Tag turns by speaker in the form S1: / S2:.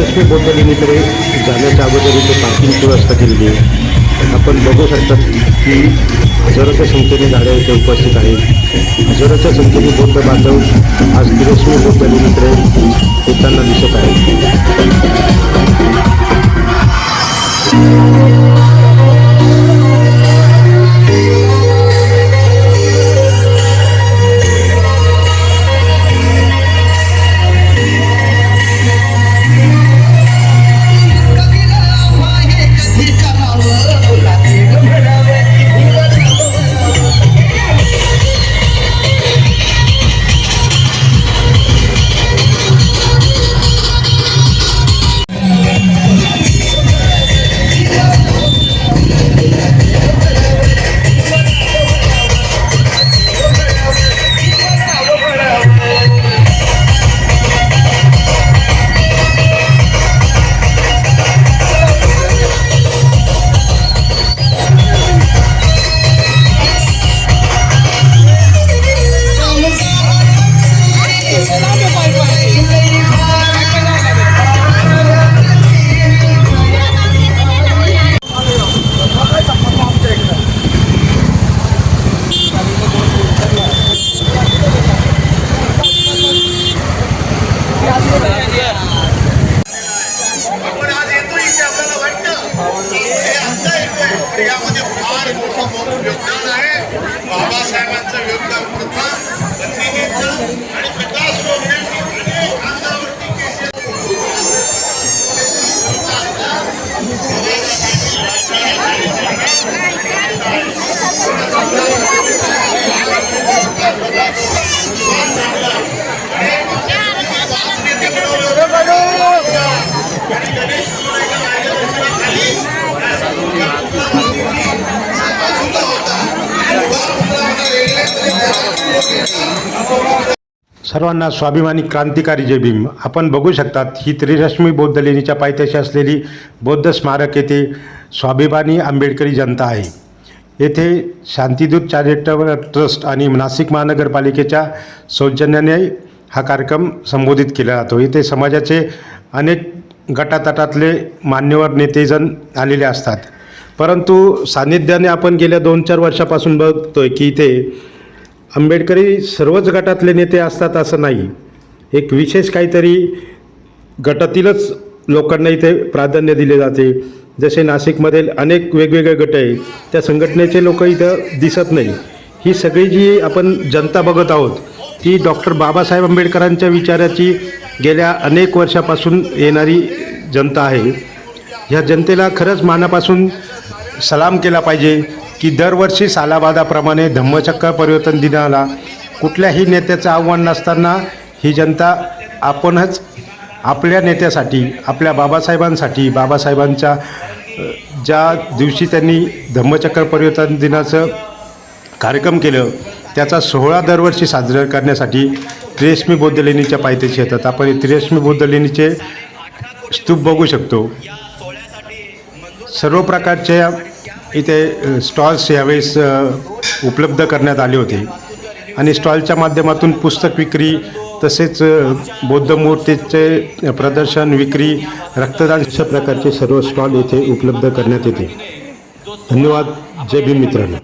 S1: रेशमी बोटलिनीकडे जाण्याच्या अगोदर इथे पार्किंगची व्यवस्था केलेली आहे. आपण बघू शकतात की हजारोच्या संख्येने गाड्या इथे उपस्थित आहेत. हजारोच्या संख्येने बौद्ध बांधव आज रेशमी बोटलिनीकडे येताना दिसत आहेत.
S2: Yeah.
S1: सर्वांना स्वाभिमानी क्रांतिकारी जय भीम. आपण बघू शकतात ही त्रिरश्मी बौद्ध लेणीच्या पायथ्याशी असलेली बौद्ध स्मारक येथे स्वाभिमानी आंबेडकरी जनता आहे. येथे शांतिदूत चॅरिटेबल ट्रस्ट आणि नाशिक महानगरपालिकेच्या सौजन्याने हा कार्यक्रम संबोधित केला जातो. येथे समाजाचे अनेक गटातटातले मान्यवर नेतेजण आलेले असतात. परंतु सान्निध्याने आपण गेल्या दोन चार वर्षापासून बघतोय की इथे आंबेडकरी सर्वच गटातले नेते असतात असं नाही. एक विशेष काहीतरी गटातीलच लोकांना इथे प्राधान्य दिले जाते. जसे नाशिकमधील अनेक वेगवेगळे गट आहे त्या संघटनेचे लोक इथं दिसत नाही. ही सगळी जी आपण जनता बघत आहोत ती डॉक्टर बाबासाहेब आंबेडकरांच्या विचाराची गेल्या अनेक वर्षापासून येणारी जनता आहे. ह्या जनतेला खरंच मानापासून सलाम केला पाहिजे. की दरवर्षी सालाबादाप्रमाणे धम्मचक्र परिवर्तन दिनाला कुठल्याही नेत्याचं आव्हान नसताना ही जनता आपणच आपल्या नेत्यासाठी आपल्या बाबासाहेबांसाठी बाबासाहेबांच्या ज्या दिवशी त्यांनी धम्मचक्र परिवर्तन दिनाचं कार्यक्रम केलं त्याचा सोहळा दरवर्षी साजरा करण्यासाठी त्रिरश्मी बौद्ध लेणीच्या पायथ्याशी येतात. आपण हे त्रिरश्मी बौद्ध लेणीचे स्तूप बघू शकतो. सर्व प्रकारच्या इथे स्टॉल्स यावेळेस उपलब्ध करण्यात आले होते. आणि स्टॉलच्या माध्यमातून पुस्तक विक्री तसेच बौद्ध मूर्तीचे प्रदर्शन विक्री रक्तदान अशा प्रकारचे सर्व स्टॉल येथे उपलब्ध करण्यात येते धन्यवाद. जय भीम मित्रांनो.